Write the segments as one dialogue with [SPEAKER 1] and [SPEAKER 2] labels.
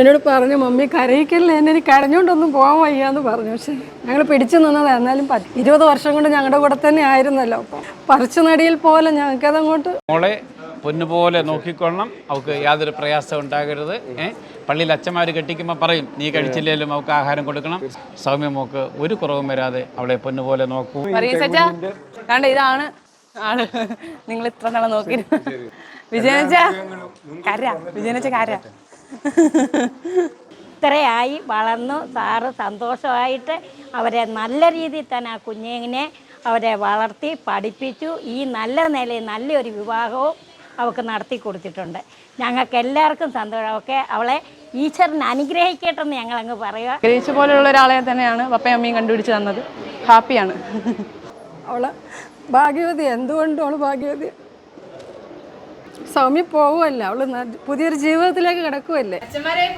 [SPEAKER 1] എന്നോട് പറഞ്ഞു മമ്മി കരയിക്കല്ലേ? എന്നെ എനിക്ക് കരഞ്ഞുകൊണ്ടൊന്നും പോകാൻ വയ്യാന്ന് പറഞ്ഞു. പക്ഷേ ഞങ്ങൾ പിടിച്ചു നിന്നതാണ് എന്നാലും ഇരുപത് വർഷം കൊണ്ട് ഞങ്ങളുടെ കൂടെ തന്നെ ആയിരുന്നല്ലോ. അപ്പം പറിച്ചു നടിയിൽ പോലെ ഞങ്ങൾക്കത് അങ്ങോട്ട്
[SPEAKER 2] മോളെ പൊന്നുപോലെ നോക്കിക്കൊള്ളണം. അവൾക്ക് യാതൊരു പ്രയാസം ഉണ്ടാകരുത് ഏ? പള്ളിയിൽ അച്ഛന്മാർ കെട്ടിക്കുമ്പോൾ പറയും നീ കഴിച്ചില്ലേലും അവൾക്ക് ആഹാരം കൊടുക്കണം. സൗമ്യ മോക്ക് ഒരു കുറവും വരാതെ അവളെ പൊന്നുപോലെ നോക്കൂ.
[SPEAKER 3] കണ്ട ഇതാണ് ആണ് നിങ്ങൾ ഇത്ര നാളെ നോക്കി വിജയനച്ച കര വിജയനച്ച കര.
[SPEAKER 4] ഇത്രയായി വളർന്നു. സാറ് സന്തോഷമായിട്ട് അവരെ നല്ല രീതിയിൽ തന്നെ ആ കുഞ്ഞിനെ അവരെ വളർത്തി പഠിപ്പിച്ചു. ഈ നല്ല നിലയിൽ നല്ലൊരു വിവാഹവും അവൾക്ക് നടത്തി കൊടുത്തിട്ടുണ്ട്. ഞങ്ങൾക്ക് എല്ലാവർക്കും സന്തോഷം. ഒക്കെ അവളെ ഈശ്വരനെ അനുഗ്രഹിക്കട്ടെ ഞങ്ങൾ അങ്ങ് പറയുക.
[SPEAKER 3] ഗ്രഹിച്ച പോലെയുള്ള ഒരാളെ തന്നെയാണ് പപ്പയും അമ്മയും കണ്ടുപിടിച്ച് തന്നത്. ഹാപ്പിയാണ്.
[SPEAKER 1] അവൾ ഭാഗ്യവതി. എന്തുകൊണ്ടും അവൾ ഭാഗ്യവതി? സൗമ്യ പോവുമല്ല അവൾ ന- പുതിയൊരു ജീവിതത്തിലേക്ക് കിടക്കുമല്ലേ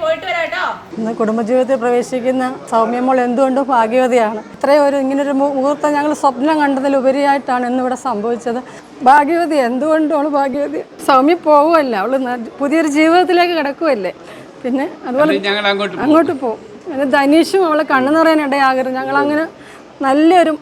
[SPEAKER 3] പോയിട്ട് വരാട്ടോ.
[SPEAKER 1] ഇന്ന് കുടുംബജീവിതത്തിൽ പ്രവേശിക്കുന്ന സൗമ്യമോൾ എന്തുകൊണ്ടും ഭാഗ്യവതിയാണ്. ഇത്രയും ഒരു ഇങ്ങനൊരു മു- മുഹൂർത്തം ഞങ്ങൾ സ്വപ്നം കണ്ടതിലുപരിയായിട്ടാണ് ഇന്നിവിടെ സംഭവിച്ചത്. ഭാഗ്യവതി എന്തുകൊണ്ടും അവൾ ഭാഗ്യവതി. സൗമ്യ പോവുമല്ല അവൾ പുതിയൊരു ജീവിതത്തിലേക്ക് കിടക്കുമല്ലേ പിന്നെ അതുപോലെ
[SPEAKER 2] ഞങ്ങൾ അങ്ങോട്ട്
[SPEAKER 1] അങ്ങോട്ട് പോകും. പിന്നെ ധനീഷും അവളെ കണ്ണു നിറയാൻ ഇടയാകരുത്. ഞങ്ങളങ്ങനെ നല്ലൊരു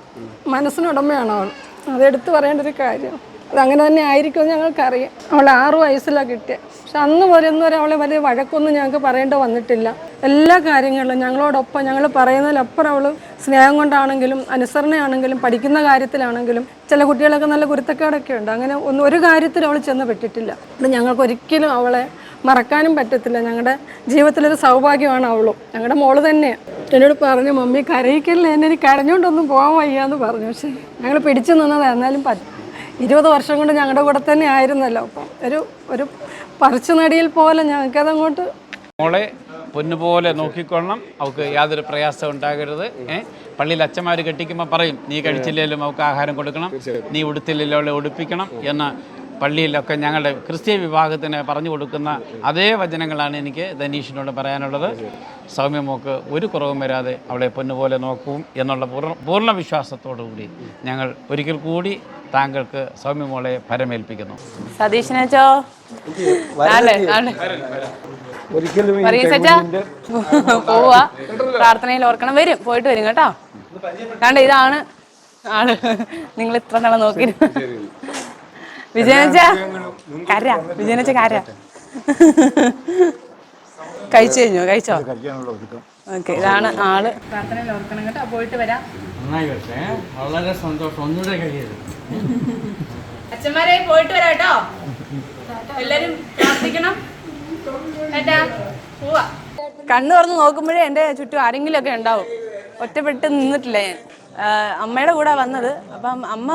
[SPEAKER 1] മനസ്സിനുടമയാണ് അവൾ. അതെടുത്ത് പറയേണ്ട ഒരു കാര്യം. അതങ്ങനെ തന്നെ ആയിരിക്കുമെന്ന് ഞങ്ങൾക്കറിയാം. അവൾ ആറു വയസ്സിലാണ് കിട്ടിയത് പക്ഷെ അന്ന് വരെ വരെ അവളെ വലിയ വഴക്കൊന്നും ഞങ്ങൾക്ക് പറയേണ്ട വന്നിട്ടില്ല. എല്ലാ കാര്യങ്ങളിലും ഞങ്ങളോടൊപ്പം ഞങ്ങൾ പറയുന്നതിലപ്പുറം അവൾ സ്നേഹം കൊണ്ടാണെങ്കിലും അനുസരണയാണെങ്കിലും പഠിക്കുന്ന കാര്യത്തിലാണെങ്കിലും ചില കുട്ടികളൊക്കെ നല്ല കുരുത്തക്കേടൊക്കെ ഉണ്ട്. അങ്ങനെ ഒന്നും ഒരു കാര്യത്തിൽ അവൾ ചെന്ന് പെട്ടിട്ടില്ല. അത് ഞങ്ങൾക്ക് ഒരിക്കലും അവളെ മറക്കാനും പറ്റത്തില്ല. ഞങ്ങളുടെ ജീവിതത്തിലൊരു സൗഭാഗ്യമാണ് അവളും. ഞങ്ങളുടെ മോൾ തന്നെയാണ് എന്നോട് പറഞ്ഞു മമ്മി കരയിക്കല്ലേ? എന്നെ കരഞ്ഞുകൊണ്ടൊന്നും പോകാൻ വയ്യാന്ന് പറഞ്ഞു. പക്ഷേ ഞങ്ങൾ പിടിച്ചു നിന്നത്. എന്നാലും പറ്റും ഇരുപത് വർഷം കൊണ്ട് ഞങ്ങളുടെ കൂടെ തന്നെ ആയിരുന്നല്ലോ. അപ്പം ഒരു ഒരു പറിച്ചു നടിയിൽ പോലെ ഞങ്ങൾക്കതങ്ങോട്ട്
[SPEAKER 2] മോളെ പൊന്നുപോലെ നോക്കിക്കൊള്ളണം. അവൾക്ക് യാതൊരു പ്രയാസം ഉണ്ടാകരുത്. ഏ? പള്ളിയിൽ അച്ഛന്മാർ കെട്ടിക്കുമ്പോൾ പറയും നീ കഴിച്ചില്ലേലും അവൾക്ക് ആഹാരം കൊടുക്കണം. നീ ഉടുത്തില്ലല്ലോ അവളെ ഉടുപ്പിക്കണം എന്ന് പള്ളിയിലൊക്കെ ഞങ്ങളുടെ ക്രിസ്ത്യ വിഭാഗത്തിന് പറഞ്ഞു കൊടുക്കുന്ന അതേ വചനങ്ങളാണ് എനിക്ക് ധനീഷിനോട് പറയാനുള്ളത്. സൗമ്യ മോക്ക് ഒരു കുറവും വരാതെ അവളെ പൊന്നുപോലെ നോക്കും എന്നുള്ള പൂർണ പൂർണ വിശ്വാസത്തോടു കൂടി ഞങ്ങൾ ഒരിക്കൽ കൂടി താങ്കൾക്ക് സൗമ്യ മോളെ പരമേൽപ്പിക്കുന്നു
[SPEAKER 3] സതീഷിനോ ആണ്
[SPEAKER 5] ഒരിക്കലും
[SPEAKER 3] പോവാ. പ്രാർത്ഥനയിൽ ഓർക്കണം. വരും. പോയിട്ട് വരും കേട്ടോ. കണ്ട ഇതാണ് ആൾ. നിങ്ങൾ ഇത്ര നാളെ നോക്കി. വിജയനച്ച? കര വിജയനച്ച കര കഴിച്ചു? കഴിഞ്ഞോ? കഴിച്ചോ? ഓക്കെ ഇതാണ് ആൾ. പ്രാർത്ഥനയിൽ ഓർക്കണം കേട്ടോ. പോയിട്ട് വരാം.
[SPEAKER 2] വളരെ സന്തോഷം. ഒന്നുകൂടെ കഴിയരുത്.
[SPEAKER 3] അച്ഛന്മാരെ പോയിട്ട് വരാം കേട്ടോ. എല്ലാരും പ്രാർത്ഥിക്കണം. പോവാ. കണ്ണു തുറന്ന് നോക്കുമ്പോഴേ എന്റെ ചുറ്റും ആരെങ്കിലും ഒക്കെ ഉണ്ടാവും. ഒറ്റപ്പെട്ട് നിന്നിട്ടില്ല ഞാൻ. അമ്മയുടെ കൂടെ വന്നത്. അപ്പം അമ്മ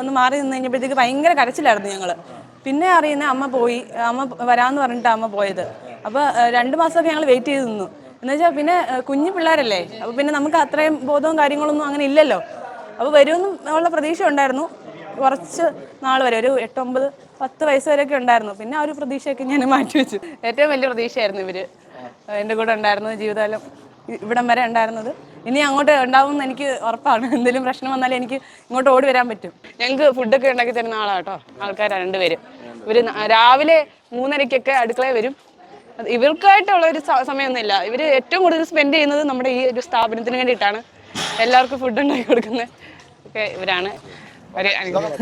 [SPEAKER 3] ഒന്ന് മാറി നിന്ന് കഴിഞ്ഞപ്പോഴത്തേക്ക് ഭയങ്കര കരച്ചിലായിരുന്നു ഞങ്ങൾ പിന്നെ അറിയുന്ന അമ്മ പോയി. അമ്മ വരാമെന്ന് പറഞ്ഞിട്ട് അമ്മ പോയത്. അപ്പോൾ രണ്ട് മാസമൊക്കെ ഞങ്ങൾ വെയിറ്റ് ചെയ്ത് നിന്നു. എന്ന് വെച്ചാൽ പിന്നെ കുഞ്ഞു പിള്ളേരല്ലേ? അപ്പോൾ പിന്നെ നമുക്ക് അത്രയും ബോധവും കാര്യങ്ങളൊന്നും അങ്ങനെ ഇല്ലല്ലോ. അപ്പോൾ വരുമെന്നും ഉള്ള പ്രതീക്ഷ ഉണ്ടായിരുന്നു. കുറച്ച് നാൾ വരെ ഒരു എട്ടൊമ്പത് പത്ത് വയസ്സ് വരെയൊക്കെ ഉണ്ടായിരുന്നു. പിന്നെ ആ ഒരു പ്രതീക്ഷയൊക്കെ ഞാൻ മാറ്റി വെച്ചു. ഏറ്റവും വലിയ പ്രതീക്ഷയായിരുന്നു ഇവർ എന്റെ കൂടെ ഉണ്ടായിരുന്നത് ജീവിതകാലം ഇവിടം വരെ ഉണ്ടായിരുന്നത്. ഇനി അങ്ങോട്ട് ഉണ്ടാവും എന്ന് എനിക്ക് ഉറപ്പാണ്. എന്തെങ്കിലും പ്രശ്നം വന്നാലും എനിക്ക് ഇങ്ങോട്ട് ഓടി വരാൻ പറ്റും. ഞങ്ങൾക്ക് ഫുഡൊക്കെ ഉണ്ടാക്കി തരുന്ന ആളാട്ടോ ആൾക്കാർ രണ്ടുപേരും. ഇവർ രാവിലെ മൂന്നരയ്ക്കൊക്കെ അടുക്കളയിൽ വരും. ഇവർക്കായിട്ടുള്ള ഒരു സമയമൊന്നുമില്ല. ഇവർ ഏറ്റവും കൂടുതൽ സ്പെൻഡ് ചെയ്യുന്നത് നമ്മുടെ ഈ ഒരു സ്ഥാപനത്തിന് വേണ്ടിയിട്ടാണ്. എല്ലാവർക്കും ഫുഡ് ഉണ്ടാക്കി കൊടുക്കുന്നത്. ഒക്കെ ഇവരാണ്. ഒരു അനുഗ്രഹം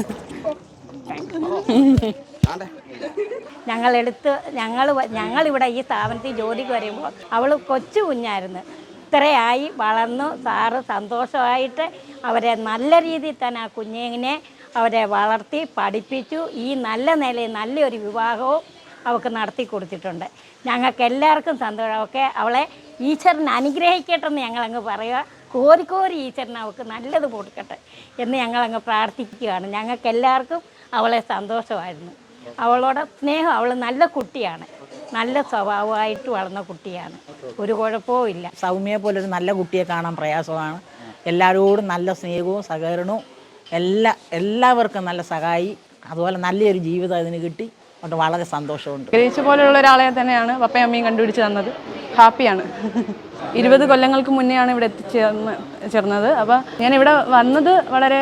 [SPEAKER 4] ഞങ്ങളെടുത്ത് ഞങ്ങൾ ഞങ്ങളിവിടെ ഈ സ്ഥാപനത്തിൽ ജോലിക്ക് വരുമ്പോൾ അവൾ കൊച്ചു കുഞ്ഞായിരുന്നു. ഇത്രയായി വളർന്നു. സാറ് സന്തോഷമായിട്ട് അവരെ നല്ല രീതിയിൽ തന്നെ ആ കുഞ്ഞിനെ അവരെ വളർത്തി പഠിപ്പിച്ചു. ഈ നല്ല നിലയിൽ നല്ലൊരു വിവാഹവും അവൾക്ക് നടത്തി കൊടുത്തിട്ടുണ്ട്. ഞങ്ങൾക്ക് എല്ലാവർക്കും സന്തോഷം. ഒക്കെ അവളെ ഈശ്വരൻ അനുഗ്രഹിക്കട്ടെ എന്ന് ഞങ്ങളങ്ങ് പറയുക. കോരിക്കോരി കോരി ഈശ്വരൻ അവൾക്ക് നല്ലത് കൊടുക്കട്ടെ എന്ന് ഞങ്ങളങ്ങ് പ്രാർത്ഥിക്കുകയാണ്. ഞങ്ങൾക്ക് എല്ലാവർക്കും അവളെ സന്തോഷമായിരുന്നു. അവളോട് സ്നേഹം. അവൾ നല്ല കുട്ടിയാണ്. നല്ല സ്വഭാവമായിട്ട് വളർന്ന കുട്ടിയാണ്. ഒരു കുഴപ്പവും ഇല്ല.
[SPEAKER 6] സൗമ്യയെ ഒരു നല്ല കുട്ടിയെ കാണാൻ പ്രയാസമാണ്. എല്ലാവരോടും നല്ല സ്നേഹവും സഹകരണവും എല്ലാ എല്ലാവർക്കും നല്ല സഹായി. അതുപോലെ നല്ലൊരു ജീവിതം അതിന് കിട്ടി. അതുകൊണ്ട് വളരെ സന്തോഷമുണ്ട്.
[SPEAKER 3] ഗ്രഹിച്ച പോലെയുള്ള ഒരാളെ തന്നെയാണ് പപ്പയും അമ്മയും കണ്ടുപിടിച്ച് തന്നത്. ഹാപ്പിയാണ്. ഇരുപത് കൊല്ലങ്ങൾക്ക് മുന്നെയാണ് ഇവിടെ എത്തിച്ചേർന്ന് ചേർന്നത്. അപ്പോൾ ഞാൻ ഇവിടെ വന്നത് വളരെ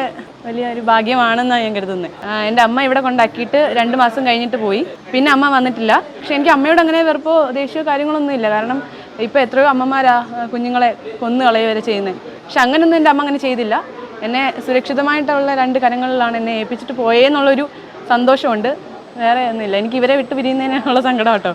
[SPEAKER 3] വലിയ ഒരു ഭാഗ്യമാണെന്നാണ് ഞാൻ കരുതുന്നത് എന്റെ അമ്മ ഇവിടെ കൊണ്ടാക്കിയിട്ട് രണ്ട് മാസം കഴിഞ്ഞിട്ട് പോയി. പിന്നെ അമ്മ വന്നിട്ടില്ല. പക്ഷെ എനിക്ക് അമ്മയോട് അങ്ങനെ വെറുപ്പോ ദേഷ്യമോ കാര്യങ്ങളൊന്നും ഇല്ല. കാരണം ഇപ്പോൾ എത്രയോ അമ്മമാരാ കുഞ്ഞുങ്ങളെ കൊന്നു കളയുക വരെ ചെയ്യുന്നത് പക്ഷെ അങ്ങനെയൊന്നും എന്റെ അമ്മ അങ്ങനെ ചെയ്തില്ല. എന്നെ സുരക്ഷിതമായിട്ടുള്ള രണ്ട് കരങ്ങളിലാണ് എന്നെ ഏൽപ്പിച്ചിട്ട് പോയേന്നുള്ളൊരു സന്തോഷമുണ്ട്. വേറെ ഒന്നുമില്ല. എനിക്ക് ഇവരെ വിട്ട് പിരിയുന്നതിനുള്ള സങ്കടം കേട്ടോ.